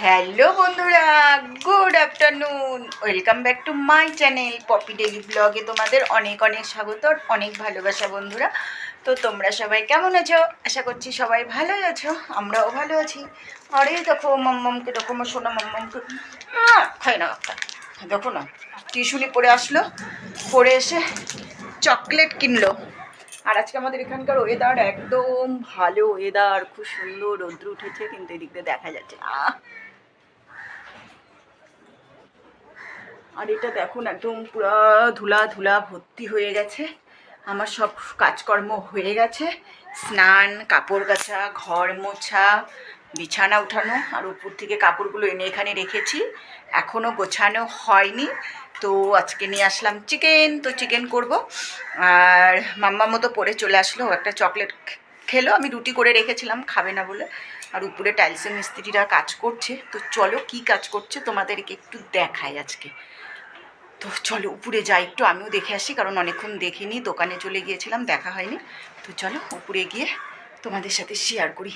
Hello বন্ধুরা good afternoon welcome back to my channel Poppy daily ব্লগে তোমাদের অনেক অনেক স্বাগত অনেক ভালোবাসা বন্ধুরা। তো তোমরা সবাই কেমন আছো? আশা করছি সবাই ভালোই আছো আমরাও ভালো আছি। আরে দেখো মাম্মামকে দেখো আমার সোনা মাম্মামকে। আহ, খাই না দেখো না টিউশনি পরে আসলো পরে এসে চকলেট কিনলো। আর আজকে আমাদের এখানকার ওয়েদার একদম ভালো ওয়েদার খুব সুন্দর রৌদ্র উঠেছে কিন্তু এদিক দিয়ে দেখা যাচ্ছে না। আর এটা দেখুন, একদম পুরো ধুলা ধুলা ভর্তি হয়ে গেছে। আমার সব কাজকর্ম হয়ে গেছে। স্নান, কাপড় কাচা ঘর মোছা, বিছানা উঠানো, আর উপর থেকে কাপড়গুলো এনে এখানে রেখেছি। এখনও গোছানো হয়নি, তো আজকে নিয়ে আসলাম চিকেন, তো চিকেন করব। আর মাম্মা মতো পরে চলে আসলো একটা চকলেট খেলো, আমি রুটি করে রেখেছিলাম, খাবে না বলে। আর উপরে টাইলসের মিস্ত্রিরা কাজ করছে। তো চলো কি কাজ করছে তোমাদেরকে একটু দেখাই আজকে। তো চলো উপরে যাই একটু, আমিও দেখে আসি, কারণ অনেকক্ষণ দেখিনি, দোকানে চলে গিয়েছিলাম, দেখা হয়নি। তো চলো উপরে গিয়ে তোমাদের সাথে শেয়ার করি।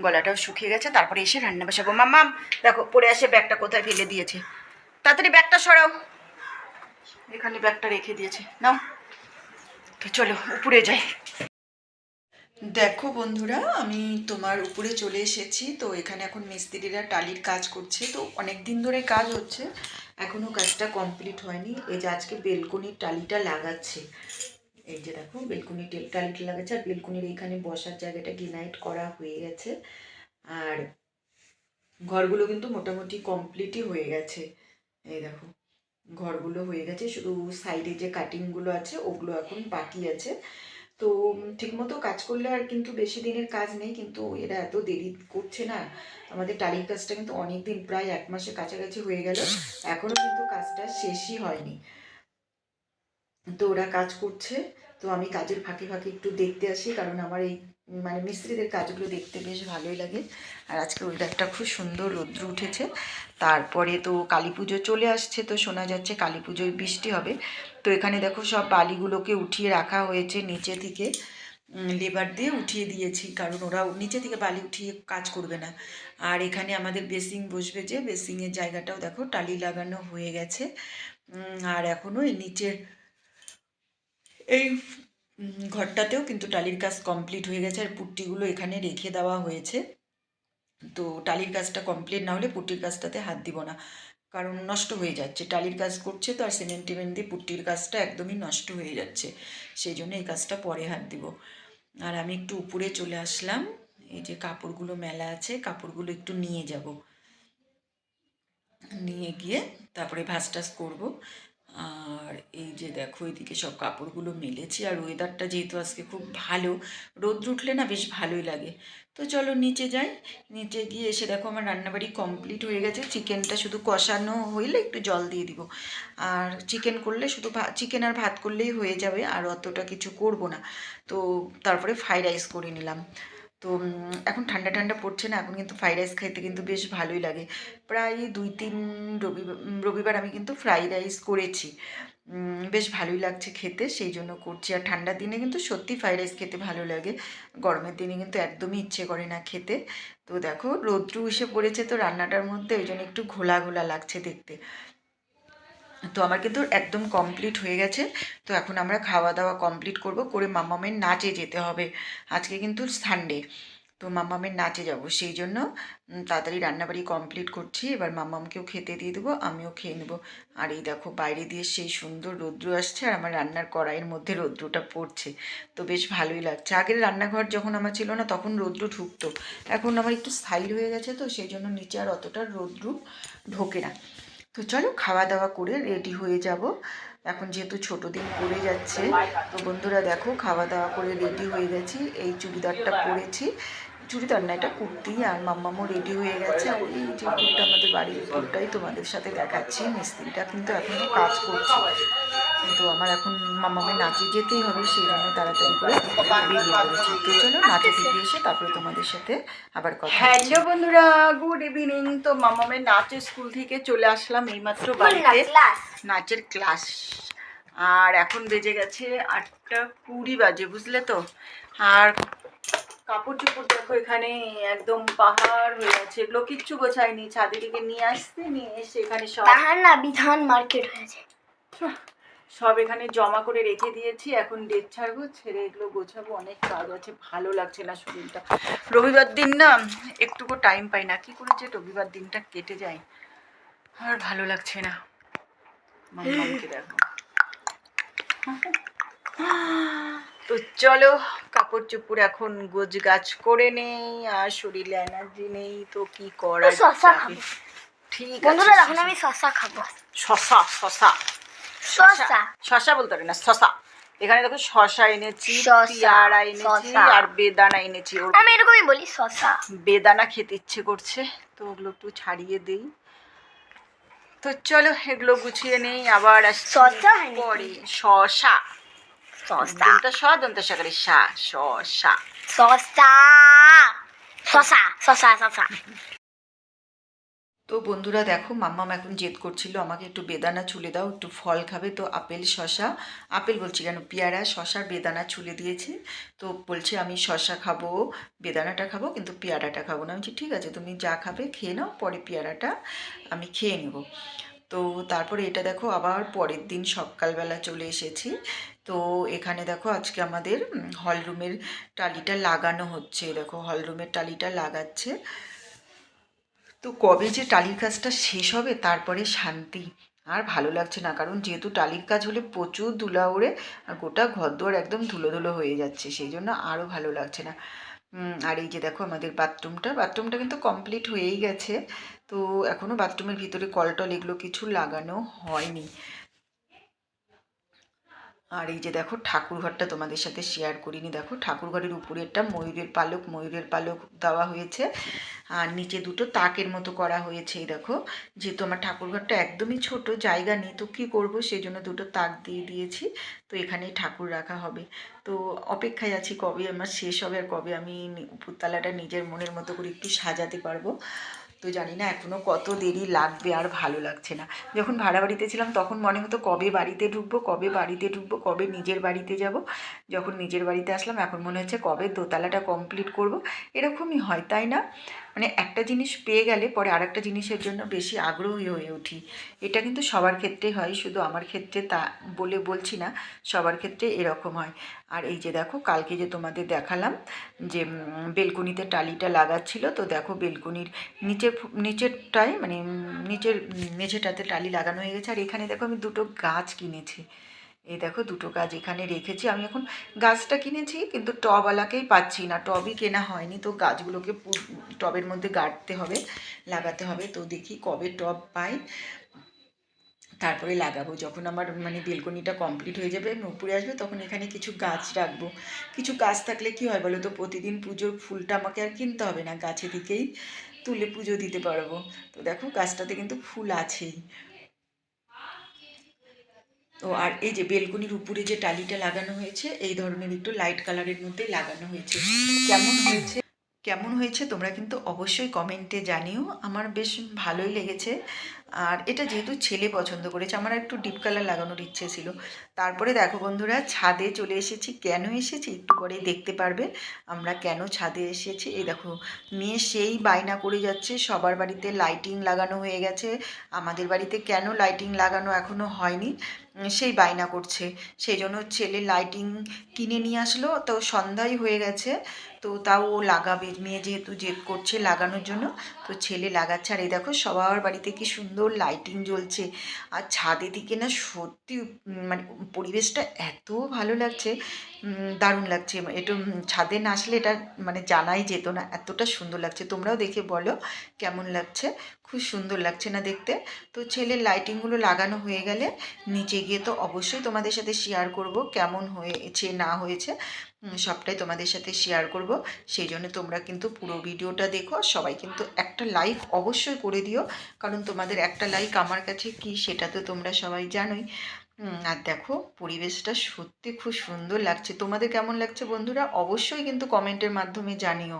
গলাটাও শুকিয়ে গেছে, তারপরে এসে রান্না বসাবো। মাম্মাম দেখো পরে আসে ব্যাগটা, কোথায় ফেলে দিয়েছে? তাড়াতাড়ি ব্যাগটা সরাও। এখানে ব্যাগটা রেখে দিয়েছে। নাও। তো চলো, উপরে যাই। দেখো বন্ধুরা, আমি তোমার উপরে চলে এসেছি। তো এখানে এখন মিস্ত্রিরা টালির কাজ করছে। তো অনেক দিন ধরে কাজ হচ্ছে। এখনও কাজটা কমপ্লিট হয়নি। এই যে আজকে বেলকনির টালিটা লাগাচ্ছে। এই যে দেখো বেলকনি টালিটা লাগাচ্ছে। আর বেলকনির এখানে বসার জায়গাটা গিনাইট করা হয়ে গেছে। আর ঘরগুলো কিন্তু মোটামুটি কমপ্লিটই হয়ে গেছে। এই দেখো, ঘরগুলো হয়ে গেছে। শুধু সাইডে যে কাটিংগুলো আছে, ওগুলো এখন বাকি আছে। তো ঠিকমতো কাজ করলে আর কিন্তু বেশি দিনের কাজ নেই, কিন্তু এরা এত দেরি করছে না। আমাদের টালির কাজটা কিন্তু অনেক দিন প্রায় এক মাসের কাছাকাছি হয়ে গেল। এখনও কিন্তু কাজটা শেষই হয়নি। তো ওরা কাজ করছে। তো আমি কাজের ফাঁকে ফাঁকে একটু দেখতে আসি, কারণ আমার এই মানে মিস্ত্রিদের কাজগুলো দেখতে বেশ ভালোই লাগে। আর আজকে ওয়েদারটা খুব সুন্দর, রৌদ্র উঠেছে। তারপরে তো কালী পুজো চলে আসছে, তো শোনা যাচ্ছে কালী পুজোয় বৃষ্টি হবে। তো এখানে দেখো সব বালিগুলোকে উঠিয়ে রাখা হয়েছে নিচে থেকে। লেবার দিয়ে উঠিয়ে দিয়েছি, কারণ ওরা নিচে থেকে বালি উঠিয়ে কাজ করবে না। আর এখানে আমাদের বেসিং বসবে যে বেসিংয়ের জায়গাটাও দেখো টালি লাগানো হয়ে গেছে। আর এখনও এই নিচের এই ঘরটাতেও কিন্তু টালির কাজ কমপ্লিট হয়ে গেছে, আর পুট্টিগুলো এখানে রেখে দেওয়া হয়েছে। তো টালির কাজটা কমপ্লিট না হলে পুট্টির কাজটাতে হাত দিব না, কারণ নষ্ট হয়ে যাচ্ছে। টালির কাজ করছে তো আর সিমেন্ট টিমেন্ট দিয়ে পুট্টির কাজটা একদমই নষ্ট হয়ে যাচ্ছে, সেই জন্য এই কাজটা পরে হাত দিব। আর আমি একটু উপরে চলে আসলাম, এই যে কাপড়গুলো মেলা আছে, কাপড়গুলো একটু নিয়ে যাব। নিয়ে গিয়ে তারপরে ভাস টাস করব। আর এই যে দেখো, এদিকে সব কাপড়গুলো মেলেছি আর ওয়েদারটা যেহেতু আজকে খুব ভালো, রোদ্র উঠলে না বেশ ভালোই লাগে। তো চলো নিচে যাই, নিচে গিয়ে এসে দেখো আমার রান্নাবাড়ি কমপ্লিট হয়ে গেছে। চিকেনটা শুধু কষানো হইলে একটু জল দিয়ে দিব। আর চিকেন করলে শুধু ভা চিকেন আর ভাত করলেই হয়ে যাবে, আর অতটা কিছু করব না। তো তারপরে ফ্রাইড রাইস করে নিলাম। তো এখন ঠান্ডা ঠান্ডা পড়ছে না, এখন কিন্তু ফ্রাইড রাইস খাইতে কিন্তু বেশ ভালোই লাগে। প্রায় দুই তিন রবিবার রবিবার আমি কিন্তু ফ্রাইড রাইস করেছি। বেশ ভালোই লাগছে খেতে, সেই জন্য করছি। আর ঠান্ডার দিনে কিন্তু সত্যি ফ্রাইড রাইস খেতে ভালো লাগে। গরমের দিনে কিন্তু একদমই ইচ্ছে করে না খেতে। তো দেখো, রৌদ্র এসে পড়েছে তো রান্নাটার মধ্যে, ওই জন্য একটু ঘোলা ঘোলা লাগছে দেখতে। তো আমার কিন্তু একদম কমপ্লিট হয়ে গেছে। তো এখন আমরা খাওয়া দাওয়া কমপ্লিট করব। করে মামামের নাচে যেতে হবে। আজকে কিন্তু সানডে তো মামামের নাচে যাব। সেই জন্য তাড়াতাড়ি রান্নাবাড়ি কমপ্লিট করছি। এবার মামামকেও খেতে দিয়ে দেবো, আমিও খেয়ে নেব। আর এই দেখো, বাইরে দিয়ে সেই সুন্দর রৌদ্র আসছে আর আমার রান্নার কড়াইয়ের মধ্যে রৌদ্রটা পড়ছে। তো বেশ ভালোই লাগছে। আগের রান্নাঘর যখন আমার ছিল না, তখন রৌদ্র ঢুকতো। এখন আমার একটু স্থায়ী হয়ে গেছে, তো সেই জন্য নিচে আর অতটা রৌদ্র ঢোকে না। তো চলো খাওয়া দাওয়া করে রেডি হয়ে যাব। এখন যেহেতু ছোটো দিন পরে যাচ্ছে, তো বন্ধুরা দেখো খাওয়া দাওয়া করে রেডি হয়ে গেছি, এই চুড়িদারটা পরেছি। চুড়িদার না এটা কুর্তি আর মাম্মামও রেডি হয়ে গেছে। আর এই যে কুর্তা আমাদের বাড়ির কুর্তাই তোমাদের সাথে দেখাচ্ছি। মিস্ত্রিটা কিন্তু এখনও কাজ করছে। কিন্তু আমার এখন মাম্মামের নাচে যেতেই হবে সেই জন্য তাড়াতাড়ি করে বেরিয়ে পড়েছি। তো চলো নাচে থেকে এসে তারপরে তোমাদের সাথে আবার কথা হ্যালো বন্ধুরা গুড ইভিনিং তো মামামের নাচের স্কুল থেকে চলে আসলাম এইমাত্র বাড়িতে। নাচের ক্লাস আর এখন বেজে গেছে আটটা কুড়ি বাজে বুঝলে তো? আর কাপড় চোপড় দেখো এখানে একদম পাহাড় হয়ে আছে। এগুলো কিচ্ছু গোছায়নি ছাদে থেকে নিয়ে আসতে নিয়ে এসে এখানে সব তাহার না বিধান মার্কেট হয়েছে। সব এখানে জমা করে রেখে দিয়েছি। এখন ডেট ছাড়বো ছেড়ে এগুলো গোছাবো। অনেক কাজ আছে ভালো লাগছে না শরীরটা। রবিবার দিন না একটুকু টাইম পাই না। কি করেছে রবিবার দিনটা কেটে যায়। আর ভালো লাগছে না। মাম্মামকে দেখো। তো চলো কাপড় চোপড় এখন গোছ গাছ করে নেই আর শরীরে এনার্জি নেই তো কি করা যাবে? ঠিক আছে এখন আমি শসা খাব। শশা শশা শসা। শশা বলতে পারি না শশা এখানে দেখো শশা এনেছি পেয়ারা এনেছি আর বেদানা এনেছি। আমি এরকমই বলি শসা। বেদানা খেতে ইচ্ছে করছে তো ওগুলো একটু ছাড়িয়ে দেই। তো চলো এগুলো গুছিয়ে নেই আবার আসছি পরে। শশা শসা দন্ত স দন্ত শশা শসা শসা শসা শসা তো বন্ধুরা দেখো মাম্মাম এখন জেদ করছিল আমাকে একটু বেদানা ছুলে দাও একটু ফল খাবে তো আপেল শশা আপেল বলছি কেন? পেয়ারা শশার বেদানা ছুলে দিয়েছে। তো বলছে আমি শশা খাব বেদানাটা খাব কিন্তু পেয়ারাটা খাব না। বলছি ঠিক আছে তুমি যা খাবে খেয়ে নাও পরে পেয়ারাটা আমি খেয়ে নেব। তো তারপরে এটা দেখো আবার পরের দিন সকালবেলা চলে এসেছি। তো এখানে দেখো আজকে আমাদের হল রুমের টালিটা লাগানো হচ্ছে। দেখো হল রুমের টালিটা লাগাচ্ছে। তো কবে যে টালির কাজটা শেষ হবে তারপরে শান্তি আর ভালো লাগছে না। কারণ যেহেতু টালির কাজ হলে প্রচুর ধুলা ওড়ে আর গোটা ঘরদোয়ার একদম ধুলো ধুলো হয়ে যাচ্ছে, সেই জন্য আরও ভালো লাগছে না। আর এই যে দেখো আমাদের বাথরুমটা বাথরুমটা কিন্তু কমপ্লিট হয়েই গেছে। তো এখনও বাথরুমের ভিতরে কল টল এগুলো কিছু লাগানো হয়নি। আর এই যে দেখো ঠাকুর ঘরটা তোমাদের সাথে শেয়ার করিনি। দেখো ঠাকুর ঘরের উপরেরটা ময়ূরের পালক ময়ূরের পালক দেওয়া হয়েছে। আর নিচে দুটো তাকের মতো করা হয়েছে, এই দেখো। যেহেতু আমার ঠাকুর ঘরটা একদমই ছোট, জায়গা নেই, তো কী করব? সেই জন্য দুটো তাক দিয়ে দিয়েছি। তো এখানেই ঠাকুর রাখা হবে। তো অপেক্ষায় আছি কবে আমার শেষ হবে আর কবে আমি উপরতলাটা নিজের মনের মতো করে একটু সাজাতে পারব। তো জানি না এখনও কত দেরি লাগবে আর ভালো লাগছে না। যখন ভাড়া বাড়িতে ছিলাম তখন মনে হতো কবে বাড়িতে ঢুকবো, কবে বাড়িতে ঢুকবো, কবে নিজের বাড়িতে যাব। যখন নিজের বাড়িতে আসলাম, এখন মনে হচ্ছে কবে দোতলাটা কমপ্লিট করব। এরকমই হয়, তাই না? মানে একটা জিনিস পেয়ে গেলে পরে আরেকটা জিনিসের জন্য বেশি আগ্রহী হয়ে উঠি। এটা কিন্তু সবার ক্ষেত্রে হয়, শুধু আমার ক্ষেত্রে তা বলে বলছি না, সবার ক্ষেত্রে এরকম হয়। আর এই যে দেখো, কালকে যে তোমাদের দেখালাম যে বেলকুনিতে টালিটা লাগাচ্ছিল, তো দেখো বেলকুনির নিচে নিচেরটায় মানে নিচের মেঝেটাতে টালি লাগানো হয়ে গেছে। আর এখানে দেখো আমি দুটো গাছ কিনেছি। এই দেখো দুটো গাছ এখানে রেখেছি। আমি এখন গাছটা কিনেছি, কিন্তু টবওয়ালাকেই পাচ্ছি না। টবই কেনা হয়নি, তো গাছগুলোকে টবের মধ্যে গাড়তে হবে, লাগাতে হবে। তো দেখি কবে টব পাই। তারপরে লাগাবো। যখন আমার মানে বেলকনিটা কমপ্লিট হয়ে যাবে আমি আসবে, তখন এখানে কিছু গাছ রাখব। কিছু গাছ থাকলে কি হয় বলো তো, প্রতিদিন পুজোর ফুলটা আমাকে আর কিনতে হবে না। গাছে থেকেই তুলে পুজো দিতে পারব। তো দেখো গাছটাতে কিন্তু ফুল আছেই। তো আর এই যে বেলকনির উপরে যে টালিটা লাগানো হয়েছে, এই ধরনের একটু লাইট কালারের মধ্যে লাগানো হয়েছে। কেমন হয়েছে? কেমন হয়েছে তোমরা কিন্তু অবশ্যই কমেন্টে জানিও। আমার বেশ ভালোই লেগেছে। আর এটা যেহেতু ছেলে পছন্দ করেছে, আমার একটু ডিপ কালার লাগানোর ইচ্ছে ছিল। তারপরে দেখো বন্ধুরা, ছাদে চলে এসেছি। কেন এসেছি? একটু পরে দেখতে পারবে আমরা কেন ছাদে এসেছি। এই দেখো, মেয়ে সেই বায়না করে যাচ্ছে, সবার বাড়িতে লাইটিং লাগানো হয়ে গেছে। আমাদের বাড়িতে কেন লাইটিং লাগানো এখনও হয়নি? সেই বায়না করছে। সেই জন্য ছেলে লাইটিং কিনে নিয়ে আসলো। তো সন্ধ্যাই হয়ে গেছে, তো তাও ও লাগাবে। মেয়ে যেহেতু জেদ করছে লাগানোর জন্য, তো ছেলে লাগাচ্ছে। আর এই দেখো, সবার বাড়িতে কি সুন্দর লাইটিং জ্বলছে। আর ছাদে দিকে না সত্যি মানে পরিবেশটা এত ভালো লাগছে দারুণ লাগছে। একটু ছাদে না আসলে এটা মানে জানাই যেত না, এতটা সুন্দর লাগছে। তোমরাও দেখে বলো কেমন লাগছে। খুব সুন্দর লাগছে না দেখতে। তো ছেলের লাইটিংগুলো লাগানো হয়ে গেলে নিচে গিয়ে তো অবশ্যই তোমাদের সাথে শেয়ার করব কেমন হয়েছে, না হয়েছে সবটাই তোমাদের সাথে শেয়ার করব। সেই জন্য তোমরা কিন্তু পুরো ভিডিওটা দেখো সবাই কিন্তু একটা লাইক অবশ্যই করে দিও, কারণ তোমাদের একটা লাইক আমার কাছে কি সেটা তো তোমরা সবাই জানোই। আর দেখো পরিবেশটা সত্যি খুব সুন্দর লাগছে। তোমাদের কেমন লাগছে বন্ধুরা? অবশ্যই কিন্তু কমেন্টের মাধ্যমে জানিও।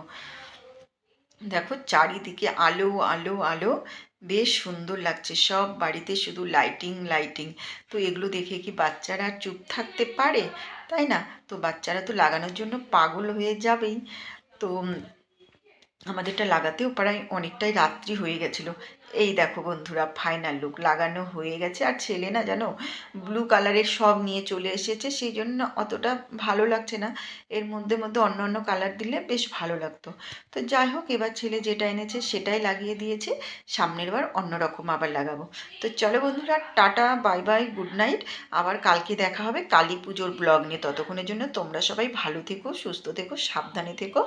দেখো চারিদিকে আলো আলো আলো। বেশ সুন্দর লাগছে। সব বাড়িতে শুধু লাইটিং লাইটিং তো এগুলো দেখে কি বাচ্চারা চুপ থাকতে পারে? তাই না? তো বাচ্চারা তো লাগানোর জন্য পাগল হয়ে যাবেই। তো আমাদেরটা লাগাতেও প্রায় অনেকটাই রাত্রি হয়ে গেছিল। এই দেখো বন্ধুরা ফাইনাল লুক লাগানো হয়ে গেছে। আর ছেলে না জানো ব্লু কালারের সব নিয়ে চলে এসেছে, সেই জন্য অতটা ভালো লাগছে না। এর মধ্যে মধ্যে অন্য অন্য কালার দিলে বেশ ভালো লাগতো। তো যাই হোক, এবার ছেলে যেটা এনেছে সেটাই লাগিয়ে দিয়েছে। সামনের বার অন্যরকম আবার লাগাবো। তো চলো বন্ধুরা, tata bye bye good night আবার কালকে দেখা হবে কালী পুজোর ব্লগ নিয়ে। ততক্ষণের জন্য তোমরা সবাই ভালো থেকো, সুস্থ থেকো, সাবধানে থেকো।